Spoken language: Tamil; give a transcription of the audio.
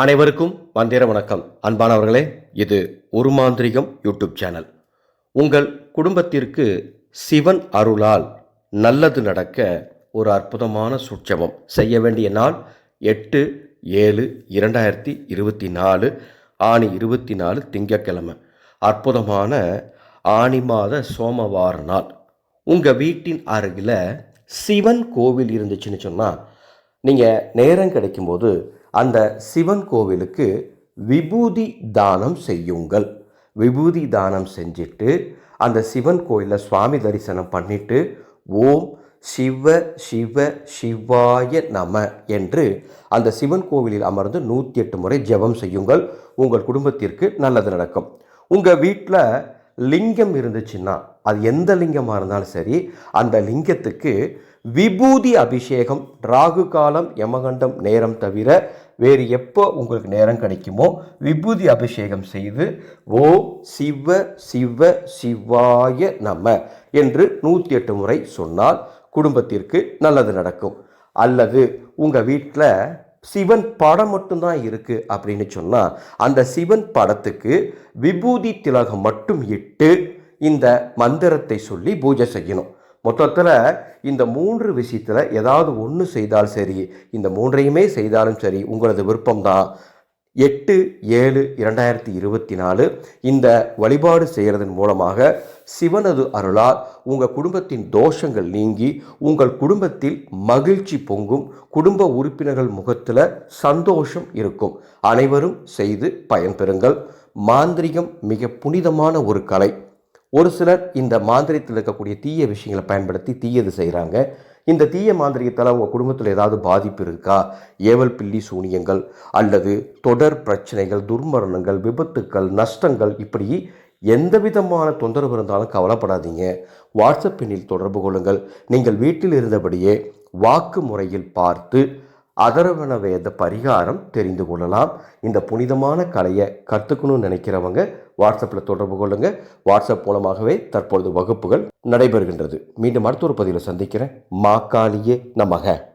அனைவருக்கும் வந்திர வணக்கம். அன்பானவர்களே இது ஒரு மாந்திரிகம் யூடியூப் சேனல். உங்கள் குடும்பத்திற்கு சிவன் அருளால் நல்லது நடக்க ஒரு அற்புதமான சுட்சமம். செய்ய வேண்டிய நாள் எட்டு ஏழு இரண்டாயிரத்தி இருபத்தி நாலு ஆணி இருபத்தி நாலு திங்கக்கிழமை அற்புதமான ஆணி மாத சோமவார நாள். உங்கள் வீட்டின் அருகில் சிவன் கோவில் இருந்துச்சுன்னு சொன்னால் நீங்கள் நேரம் கிடைக்கும்போது அந்த சிவன் கோவிலுக்கு விபூதி தானம் செய்யுங்கள். விபூதி தானம் செஞ்சுட்டு அந்த சிவன் கோயிலில் சுவாமி தரிசனம் பண்ணிட்டு ஓம் சிவ சிவ சிவாய நம என்று அந்த சிவன் கோவிலில் அமர்ந்து நூற்றி எட்டு முறை ஜெபம் செய்யுங்கள். உங்கள் குடும்பத்திற்கு நல்லது நடக்கும். உங்கள் வீட்டில் லிங்கம் இருந்துச்சுன்னா அது எந்த லிங்கமாக இருந்தாலும் சரி அந்த லிங்கத்துக்கு விபூதி அபிஷேகம் ராகு காலம் யமகண்டம் நேரம் தவிர வேறு எப்போ உங்களுக்கு நேரம் கிடைக்குமோ விபூதி அபிஷேகம் செய்து ஓ சிவ சிவ சிவாய நம என்று நூற்றி எட்டு முறை சொன்னால் குடும்பத்திற்கு நல்லது நடக்கும். அல்லது உங்கள் வீட்டில் சிவன் படம் மட்டும்தான் இருக்குது அப்படின்னு சொன்னால் அந்த சிவன் படத்துக்கு விபூதி திலகம் மட்டும் இட்டு இந்த மந்திரத்தை சொல்லி பூஜை செய்யணும். மொத்தத்தில் இந்த மூன்று விஷயத்தில் ஏதாவது ஒன்று செய்தால் சரி இந்த மூன்றையுமே செய்தாலும் சரி உங்களது விருப்பம்தான். எட்டு ஏழு இரண்டாயிரத்தி இருபத்தி நாலு இந்த வழிபாடு செய்கிறதன் மூலமாக சிவனது அருளால் உங்கள் குடும்பத்தின் தோஷங்கள் நீங்கி உங்கள் குடும்பத்தில் மகிழ்ச்சி பொங்கும் குடும்ப உறுப்பினர்கள் முகத்தில் சந்தோஷம் இருக்கும். அனைவரும் செய்து பயன்பெறுங்கள். மாந்திரிகம் மிக புனிதமான ஒரு கலை. ஒரு சிலர் இந்த மாந்திரியத்தில் இருக்கக்கூடிய தீய விஷயங்களை பயன்படுத்தி தீயது செய்கிறாங்க. இந்த தீய மாந்திரியத்தால் உங்கள் குடும்பத்தில் ஏதாவது பாதிப்பு இருக்கா? ஏவல் பில்லி சூனியங்கள் அல்லது தொடர் பிரச்சனைகள் துர்மரணங்கள் விபத்துக்கள் நஷ்டங்கள் இப்படி எந்த விதமான தொந்தரவு இருந்தாலும் கவலைப்படாதீங்க. வாட்ஸ்அப் எண்ணில் தொடர்பு கொள்ளுங்கள். நீங்கள் வீட்டில் இருந்தபடியே வாக்கு முறையில் பார்த்து அதரவண வேத பரிகாரம் தெரிந்து கொள்ளலாம். இந்த புனிதமான கலையை கற்றுக்கணும்னு நினைக்கிறவங்க வாட்ஸ்அப்பில் தொடர்பு கொள்ளுங்கள் வாட்ஸ்அப் மூலமாகவே தற்பொழுது வகுப்புகள் நடைபெறுகின்றது. மீண்டும் அடுத்த ஒரு பதிவில் சந்திக்கிறேன். மாக்காளியே நமக.